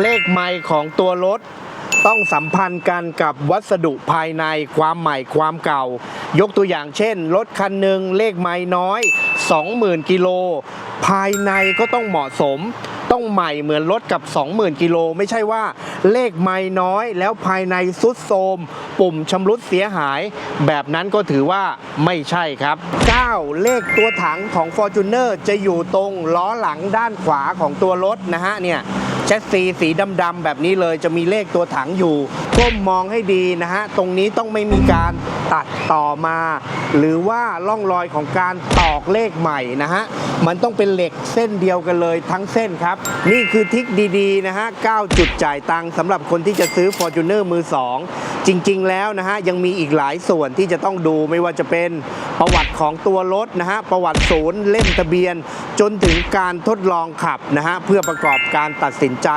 เลขไมล์ของตัวรถ ต้องสัมพันธ์กันกับวัสดุภายในความใหม่ความเก่า ยกตัวอย่างเช่น รถคันหนึ่งเลขไมล์น้อย 20,000 กิโล ภายในก็ต้องเหมาะสม ต้องใหม่เหมือนรถกับ 20,000 กิโล ไม่ใช่ว่า เลขไมล์น้อย แล้วภายในสุดโทมปุ่มชำรุดเสียหาย แบบนั้นก็ถือว่าไม่ใช่ครับ 9 เลขตัวถังของ Fortuner จะอยู่ตรงล้อหลังด้านขวาของตัวรถนะฮะเนี่ยแชสซีสีดำๆแบบนี้เลยจะมีเลขตัวถังอยู่ก้มมองให้ดีนะฮะ ตรงนี้ต้องไม่มีการตัดต่อมา หรือว่าร่องรอยของการตอกเลขใหม่นะฮะ มันต้องเป็นเหล็กเส้นเดียวกันเลยทั้งเส้นครับ นี่คือทิกดีๆนะฮะ 9 จุดจ่ายตังค์สำหรับคนที่จะซื้อ Fortuner มือ 2 จริง ๆ แล้วนะฮะ ยังมีอีกหลายส่วนที่จะต้องดูไม่ว่าจะเป็นประวัติของตัวรถนะฮะ ประวัติศูนย์เล่มทะเบียน จนถึงการทดลองขับนะฮะ เพื่อประกอบการตัดสินใจ